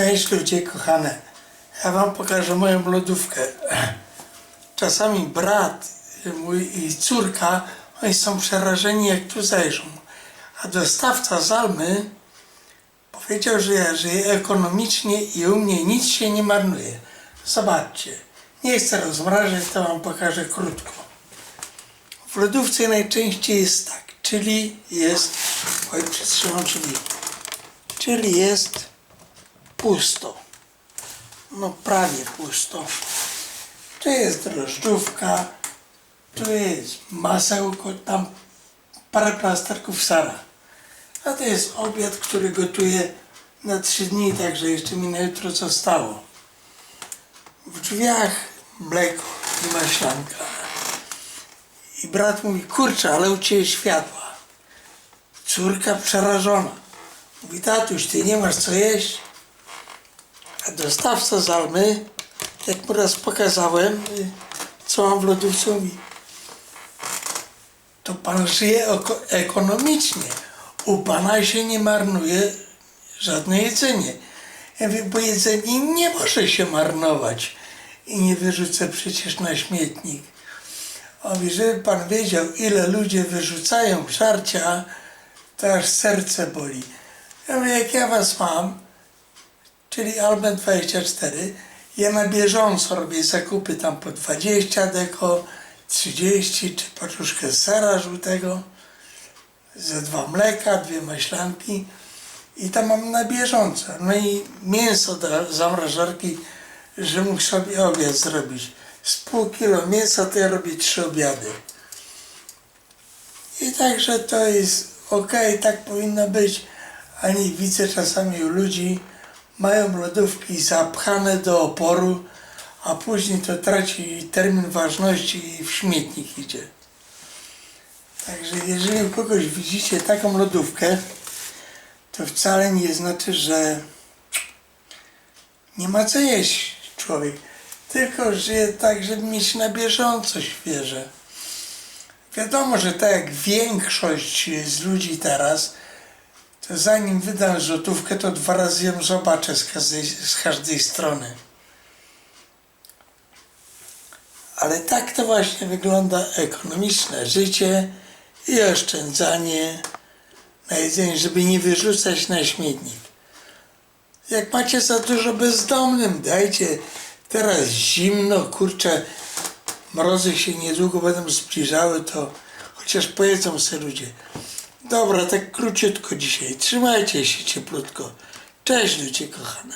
Cześć ludzie kochane. Ja wam pokażę moją lodówkę. Czasami brat mój i córka, oni są przerażeni jak tu zajrzą. A dostawca z Almy powiedział, że ja żyję ekonomicznie i u mnie nic się nie marnuje. Zobaczcie. Nie chcę rozmrażać, to wam pokażę krótko. W lodówce najczęściej jest tak, czyli jest, oj przytrzymam czyli, czyli jest pusto. No prawie pusto. Tu jest drożdżówka, tu jest masełko, tam parę plasterków sara. A to jest obiad, który gotuję na trzy dni, także jeszcze mi na jutro zostało. W drzwiach mleko i maślanka. I brat mówi, kurczę, ale u Ciebie światła. Córka przerażona. Mówi, tatuś, Ty nie masz co jeść? Dostawca z Almy, jak mu raz pokazałem, y, co mam w lodówce, mówi, to Pan żyje ekonomicznie. U Pana się nie marnuje żadne jedzenie. Ja mówię, bo jedzenie nie może się marnować i nie wyrzucę przecież na śmietnik. On mówi, żeby Pan wiedział, ile ludzie wyrzucają żarcia, to aż serce boli. Ja mówię, jak ja Was mam, czyli Alben 24, ja na bieżąco robię zakupy tam po 20 deko, 30 czy paczuszkę sera żółtego, ze dwa mleka, dwie maślanki i tam mam na bieżąco. No i mięso do zamrażarki, że mógł sobie obiad zrobić. Z pół kilo mięsa to ja robię trzy obiady. I także to jest ok, tak powinno być. A nie widzę czasami u ludzi, mają lodówki zapchane do oporu, a później to traci termin ważności i w śmietnik idzie. Także jeżeli u kogoś widzicie taką lodówkę, to wcale nie znaczy, że nie ma co jeść człowiek. Tylko żyje tak, żeby mieć na bieżąco świeże. Wiadomo, że tak jak większość z ludzi teraz, zanim wydam złotówkę, to dwa razy ją zobaczę z każdej, z każdej strony. Ale tak to właśnie wygląda ekonomiczne życie i oszczędzanie na jedzenie, żeby nie wyrzucać na śmietnik. Jak macie za dużo bezdomnym, dajcie. Teraz zimno, kurczę, mrozy się niedługo będą zbliżały, to chociaż pojedzą sobie ludzie. Dobra, tak króciutko dzisiaj. Trzymajcie się cieplutko. Cześć ludzie kochane.